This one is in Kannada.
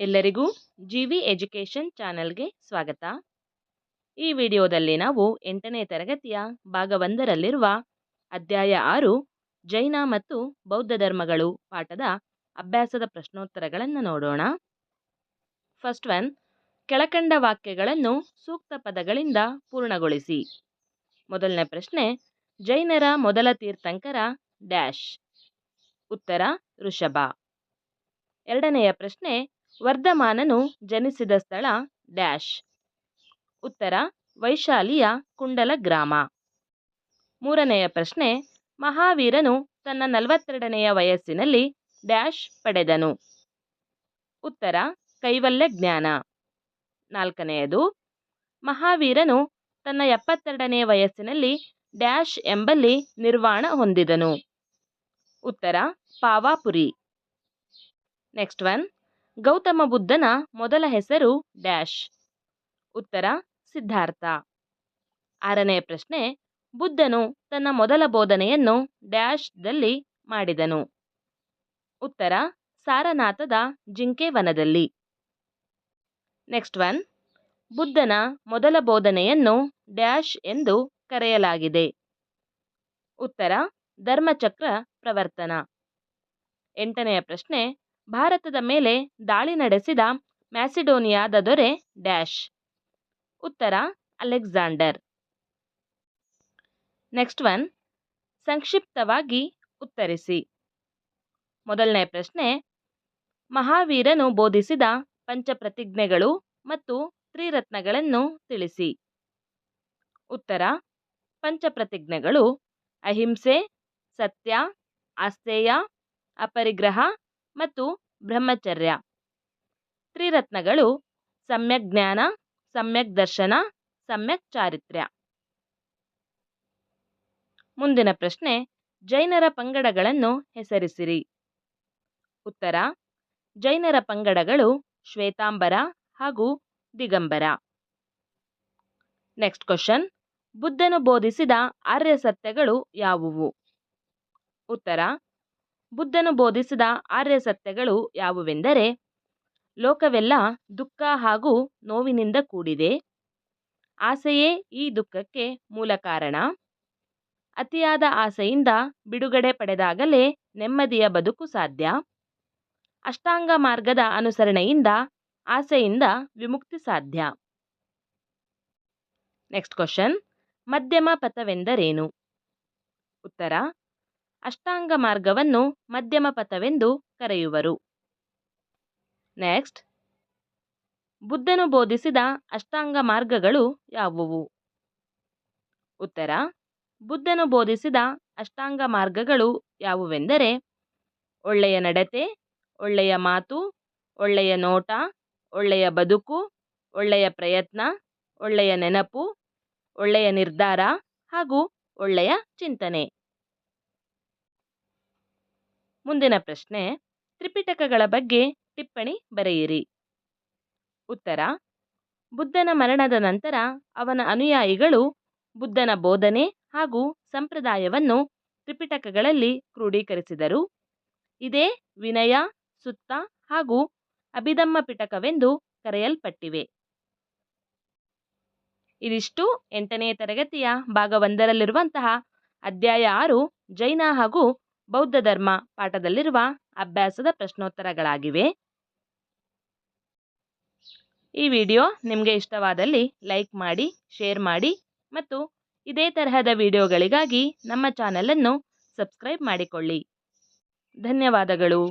ಎಲ್ಲರಿಗೂ ಜಿ ವಿ ಎಜುಕೇಷನ್ ಚಾನೆಲ್ಗೆ ಸ್ವಾಗತ. ಈ ವಿಡಿಯೋದಲ್ಲಿ ನಾವು ಎಂಟನೇ ತರಗತಿಯ ಭಾಗ ಒಂದರಲ್ಲಿರುವ ಅಧ್ಯಾಯ ಆರು, ಜೈನ ಮತ್ತು ಬೌದ್ಧ ಧರ್ಮಗಳು ಪಾಠದ ಅಭ್ಯಾಸದ ಪ್ರಶ್ನೋತ್ತರಗಳನ್ನು ನೋಡೋಣ. ಫಸ್ಟ್ ಒನ್, ಕೆಳಕಂಡ ವಾಕ್ಯಗಳನ್ನು ಸೂಕ್ತ ಪದಗಳಿಂದ ಪೂರ್ಣಗೊಳಿಸಿ. ಮೊದಲನೇ ಪ್ರಶ್ನೆ, ಜೈನರ ಮೊದಲ ತೀರ್ಥಂಕರ ಡ್ಯಾಶ್. ಉತ್ತರ, ಋಷಭ. ಎರಡನೆಯ ಪ್ರಶ್ನೆ ವರ್ಧಮಾನನು ಜನಿಸಿದ ಸ್ಥಳ ಡ್ಯಾಶ್. ಉತ್ತರ, ವೈಶಾಲಿಯ ಕುಂಡಲ ಗ್ರಾಮ. ಮೂರನೆಯ ಪ್ರಶ್ನೆ, ಮಹಾವೀರನು ತನ್ನ ನಲವತ್ತೆರಡನೆಯ ವಯಸ್ಸಿನಲ್ಲಿ ಡ್ಯಾಶ್ ಪಡೆದನು. ಉತ್ತರ, ಕೈವಲ್ಯ ಜ್ಞಾನ. ನಾಲ್ಕನೆಯದು, ಮಹಾವೀರನು ತನ್ನ ಎಪ್ಪತ್ತೆರಡನೆಯ ವಯಸ್ಸಿನಲ್ಲಿ ಡ್ಯಾಶ್ ಎಂಬಲ್ಲಿ ನಿರ್ವಾಣ ಹೊಂದಿದನು. ಉತ್ತರ, ಪಾವಾಪುರಿ. Next one. ಗೌತಮ ಬುದ್ಧನ ಮೊದಲ ಹೆಸರು ಡ್ಯಾಶ್. ಉತ್ತರ, ಸಿದ್ಧಾರ್ಥ. ಆರನೇ ಪ್ರಶ್ನೆ, ಬುದ್ಧನು ತನ್ನ ಮೊದಲ ಬೋಧನೆಯನ್ನು ಡ್ಯಾಶ್ದಲ್ಲಿ ಮಾಡಿದನು. ಉತ್ತರ, ಸಾರನಾಥದ ಜಿಂಕೆ ವನದಲ್ಲಿ. ನೆಕ್ಸ್ಟ್ ಒನ್, ಬುದ್ಧನ ಮೊದಲ ಬೋಧನೆಯನ್ನು ಡ್ಯಾಶ್ ಎಂದು ಕರೆಯಲಾಗಿದೆ. ಉತ್ತರ, ಧರ್ಮಚಕ್ರ ಪ್ರವರ್ತನ. ಎಂಟನೆಯ ಪ್ರಶ್ನೆ ಭಾರತದ ಮೇಲೆ ದಾಳಿ ನಡೆಸಿದ ಮ್ಯಾಸಿಡೋನಿಯಾದ ದೊರೆ ಡ್ಯಾಶ್. ಉತ್ತರ, ಅಲೆಕ್ಸಾಂಡರ್. ನೆಕ್ಸ್ಟ್ ಒನ್, ಸಂಕ್ಷಿಪ್ತವಾಗಿ ಉತ್ತರಿಸಿ. ಮೊದಲನೇ ಪ್ರಶ್ನೆ, ಮಹಾವೀರನು ಬೋಧಿಸಿದ ಪಂಚಪ್ರತಿಜ್ಞೆಗಳು ಮತ್ತು ತ್ರಿರತ್ನಗಳನ್ನು ತಿಳಿಸಿ. ಉತ್ತರ, ಪಂಚಪ್ರತಿಜ್ಞೆಗಳು ಅಹಿಂಸೆ, ಸತ್ಯ ಅಸ್ತೇಯ ಅಪರಿಗ್ರಹ ಮತ್ತು ಬ್ರಹ್ಮಚರ್ಯ. ತ್ರಿರತ್ನಗಳು ಸಮ್ಯಕ್ ಜ್ಞಾನ, ಸಮ್ಯಕ್ ದರ್ಶನ, ಸಮ್ಯಕ್ ಚಾರಿತ್ರ್ಯ. ಮುಂದಿನ ಪ್ರಶ್ನೆ, ಜೈನರ ಪಂಗಡಗಳನ್ನು ಹೆಸರಿಸಿರಿ. ಉತ್ತರ, ಜೈನರ ಪಂಗಡಗಳು ಶ್ವೇತಾಂಬರ ಹಾಗೂ ದಿಗಂಬರ. ನೆಕ್ಸ್ಟ್ ಕ್ವಶನ್, ಬುದ್ಧನು ಬೋಧಿಸಿದ ಆರ್ಯ ಸತ್ಯಗಳು ಯಾವುವು? ಉತ್ತರ ಬುದ್ಧನು ಬೋಧಿಸಿದ ಆರ್ಯ ಸತ್ಯಗಳು ಯಾವುವೆಂದರೆ, ಲೋಕವೆಲ್ಲ ದುಃಖ ಹಾಗೂ ನೋವಿನಿಂದ ಕೂಡಿದೆ. ಆಸೆಯೇ ಈ ದುಃಖಕ್ಕೆ ಮೂಲ ಕಾರಣ. ಅತಿಯಾದ ಆಸೆಯಿಂದ ಬಿಡುಗಡೆ ಪಡೆದಾಗಲೇ ನೆಮ್ಮದಿಯ ಬದುಕು ಸಾಧ್ಯ. ಅಷ್ಟಾಂಗ ಮಾರ್ಗದ ಅನುಸರಣೆಯಿಂದ ಆಸೆಯಿಂದ ವಿಮುಕ್ತಿ ಸಾಧ್ಯ. ನೆಕ್ಸ್ಟ್ ಕ್ವಶನ್, ಮಧ್ಯಮ ಪಥವೆಂದರೇನು? ಉತ್ತರ ಅಷ್ಟಾಂಗ ಮಾರ್ಗವನ್ನು ಮಧ್ಯಮ ಪಥವೆಂದು ಕರೆಯುವರು. ನೆಕ್ಸ್ಟ್ ಬುದ್ಧನು ಬೋಧಿಸಿದ ಅಷ್ಟಾಂಗ ಮಾರ್ಗಗಳು ಯಾವುವು? ಉತ್ತರ. ಬುದ್ಧನು ಬೋಧಿಸಿದ ಅಷ್ಟಾಂಗ ಮಾರ್ಗಗಳು ಯಾವುವೆಂದರೆ ಒಳ್ಳೆಯ ನಡತೆ, ಒಳ್ಳೆಯ ಮಾತು, ಒಳ್ಳೆಯ ನೋಟ, ಒಳ್ಳೆಯ ಬದುಕು, ಒಳ್ಳೆಯ ಪ್ರಯತ್ನ, ಒಳ್ಳೆಯ ನೆನಪು, ಒಳ್ಳೆಯ ನಿರ್ಧಾರ ಹಾಗೂ ಒಳ್ಳೆಯ ಚಿಂತನೆ. ಮುಂದಿನ ಪ್ರಶ್ನೆ, ತ್ರಿಪಿಟಕಗಳ ಬಗ್ಗೆ ಟಿಪ್ಪಣಿ ಬರೆಯಿರಿ. ಉತ್ತರ, ಬುದ್ಧನ ಮರಣದ ನಂತರ ಅವನ ಅನುಯಾಯಿಗಳು ಬುದ್ಧನ ಬೋಧನೆ ಹಾಗೂ ಸಂಪ್ರದಾಯವನ್ನು ತ್ರಿಪಿಟಕಗಳಲ್ಲಿ ಕ್ರೋಢೀಕರಿಸಿದರು ಇದೇ ವಿನಯ, ಸುತ್ತ ಹಾಗೂ ಅಭಿದಮ್ಮ ಪಿಟಕವೆಂದು ಕರೆಯಲ್ಪಟ್ಟಿವೆ. ಇದಿಷ್ಟು ಎಂಟನೇ ತರಗತಿಯ ಭಾಗ ಒಂದರಲ್ಲಿರುವಂತಹ ಅಧ್ಯಾಯ ಆರು, ಜೈನ ಹಾಗೂ ಬೌದ್ಧ ಧರ್ಮ ಪಾಠದಲ್ಲಿರುವ ಅಭ್ಯಾಸದ ಪ್ರಶ್ನೋತ್ತರಗಳಾಗಿವೆ. ಈ ವಿಡಿಯೋ ನಿಮಗೆ ಇಷ್ಟವಾದಲ್ಲಿ ಲೈಕ್ ಮಾಡಿ, ಶೇರ್ ಮಾಡಿ ಮತ್ತು ಇದೇ ತರಹದ ವಿಡಿಯೋಗಳಿಗಾಗಿ ನಮ್ಮ ಚಾನಲನ್ನು ಸಬ್ಸ್ಕ್ರೈಬ್ ಮಾಡಿಕೊಳ್ಳಿ. ಧನ್ಯವಾದಗಳು.